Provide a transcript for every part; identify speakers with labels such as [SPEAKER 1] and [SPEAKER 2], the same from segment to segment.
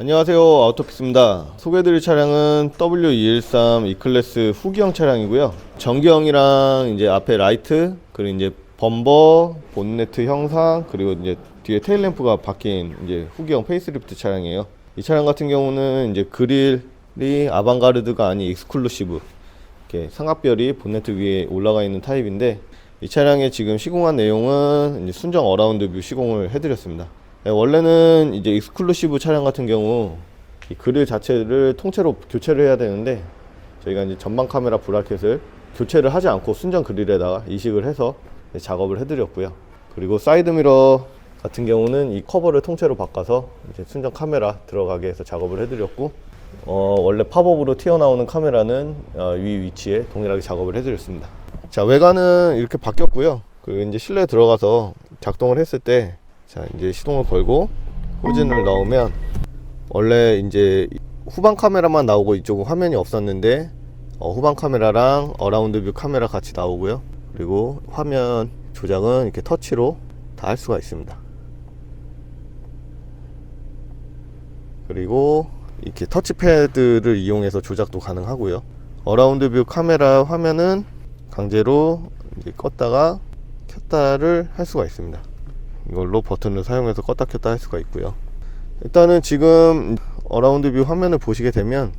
[SPEAKER 1] 안녕하세요. 아우토픽스입니다. 소개해드릴 차량은 W213 E클래스 후기형 차량이고요. 전기형이랑 이제 앞에 라이트 그리고 이제 범버 본네트 형상 그리고 이제 뒤에 테일램프가 바뀐 이제 후기형 페이스리프트 차량이에요 이 차량 같은 경우는 이제 그릴이 아방가르드가 아닌 익스클루시브 이렇게 상압별이 본네트 위에 올라가 있는 타입인데 이 차량의 지금 시공한 내용은 순정 어라운드 뷰 시공을 해드렸습니다. 네, 원래는 이제 익스클루시브 차량 같은 경우 이 그릴 자체를 통째로 교체를 해야 되는데 저희가 이제 전방 카메라 브라켓을 교체를 하지 않고 순정 그릴에다가 이식을 해서 네, 작업을 해드렸고요. 그리고 사이드 미러 같은 경우는 이 커버를 통째로 바꿔서 이제 순정 카메라 들어가게 해서 작업을 해드렸고 어, 원래 팝업으로 튀어나오는 카메라는 어, 위 위치에 동일하게 작업을 해드렸습니다. 자 외관은 이렇게 바뀌었고요. 그 이제 실내 들어가서 작동을 했을 때, 자 이제 시동을 걸고 후진을 넣으면 원래 이제 후방 카메라만 나오고 이쪽은 화면이 없었는데 어, 후방 카메라랑 어라운드 뷰 카메라 같이 나오고요. 그리고 화면 조작은 이렇게 터치로 다 할 수가 있습니다. 그리고 이렇게 터치패드를 이용해서 조작도 가능하고요. 어라운드 뷰 카메라 화면은 강제로 껐다가 켰다를 할 수가 있습니다. 이걸로 버튼을 사용해서 껐다 켰다 할 수가 있고요. 일단은 지금 어라운드 뷰 화면을 보시게 되면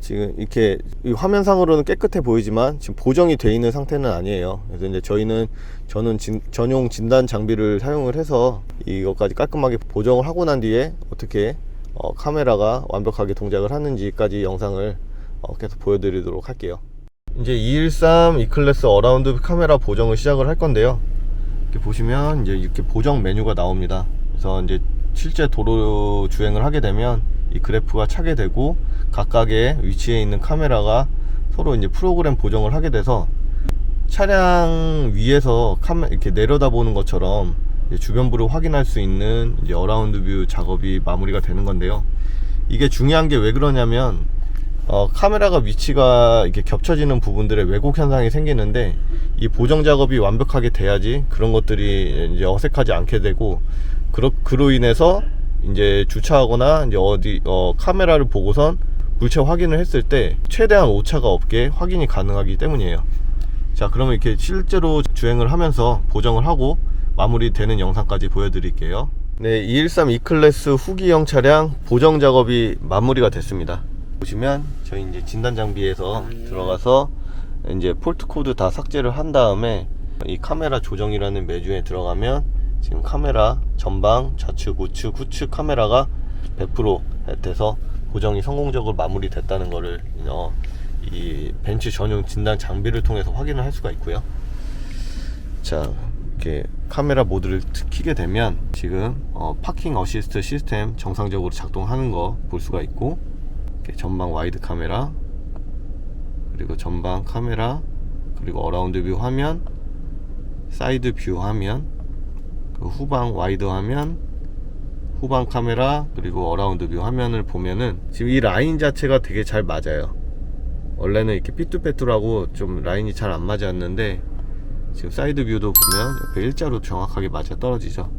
[SPEAKER 1] 지금 이렇게 이 화면상으로는 깨끗해 보이지만 지금 보정이 돼 있는 상태는 아니에요. 그래서 이제 저희는 저는 진- 전용 진단 장비를 사용을 해서 이것까지 깔끔하게 보정을 하고 난 뒤에 어떻게 어, 카메라가 완벽하게 동작을 하는지까지 영상을 어, 계속 보여드리도록 할게요. 이제 213 E클래스 어라운드 카메라 보정을 시작을 할 건데요. 이렇게 보시면 이제 이렇게 보정 메뉴가 나옵니다. 그래서 이제 실제 도로 주행을 하게 되면 이 그래프가 차게 되고 각각의 위치에 있는 카메라가 서로 이제 프로그램 보정을 하게 돼서 차량 위에서 카메 이렇게 내려다보는 것처럼 주변부를 확인할 수 있는 이제 어라운드 뷰 작업이 마무리가 되는 건데요. 이게 중요한 게 왜 그러냐면 어, 카메라가 위치가 이렇게 겹쳐지는 부분들에 왜곡 현상이 생기는데 이 보정 작업이 완벽하게 돼야지 그런 것들이 이제 어색하지 않게 되고 그로, 그로 인해서 이제 주차하거나 이제 어디 어, 카메라를 보고선 물체 확인을 했을 때 최대한 오차가 없게 확인이 가능하기 때문이에요. 자, 그러면 이렇게 실제로 주행을 하면서 보정을 하고 마무리되는 영상까지 보여드릴게요. 네, 213 E클래스 후기형 차량 보정 작업이 마무리가 됐습니다. 보시면 저희 이제 진단 장비에서 들어가서 이제 폴트 코드 다 삭제를 한 다음에 이 카메라 조정이라는 메뉴에 들어가면 지금 카메라 전방 좌측 우측 후측 카메라가 100% 돼서 고정이 성공적으로 마무리됐다는 거를 어, 이 벤츠 전용 진단 장비를 통해서 확인을 할 수가 있고요. 자 이렇게 카메라 모드를 키게 되면 지금 어, 파킹 어시스트 시스템 정상적으로 작동하는 거 볼 수가 있고 전방 와이드 카메라 그리고 전방 카메라 그리고 어라운드 뷰 화면 사이드 뷰 화면 그 후방 와이드 화면 후방 카메라 그리고 어라운드 뷰 화면을 보면은 지금 이 라인 자체가 되게 잘 맞아요. 원래는 이렇게 삐뚤빼뚤하고 좀 라인이 잘 안 맞았는데 지금 사이드 뷰도 보면 옆에 일자로 정확하게 맞아 떨어지죠.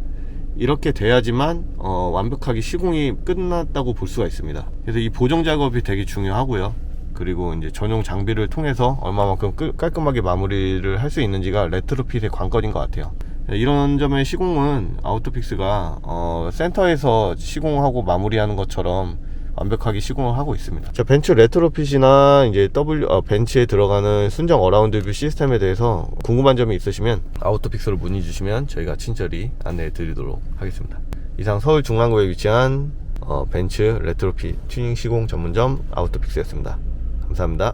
[SPEAKER 1] 이렇게 돼야지만 어, 완벽하게 시공이 끝났다고 볼 수가 있습니다. 그래서 이 보정 작업이 되게 중요하고요. 그리고 이제 전용 장비를 통해서 얼마만큼 끌- 깔끔하게 마무리를 할 수 있는지가 레트로핏의 관건인 것 같아요. 이런 점의 시공은 아우토픽스가 어, 센터에서 시공하고 마무리하는 것처럼 완벽하게 시공을 하고 있습니다. 자, 벤츠 레트로핏이나 이제 W 어, 벤츠에 들어가는 순정 어라운드 뷰 시스템에 대해서 궁금한 점이 있으시면 아우토픽스로 문의 주시면 저희가 친절히 안내해 드리도록 하겠습니다. 이상 서울 중랑구에 위치한 어, 벤츠 레트로핏 튜닝 시공 전문점 아우토픽스였습니다. 감사합니다.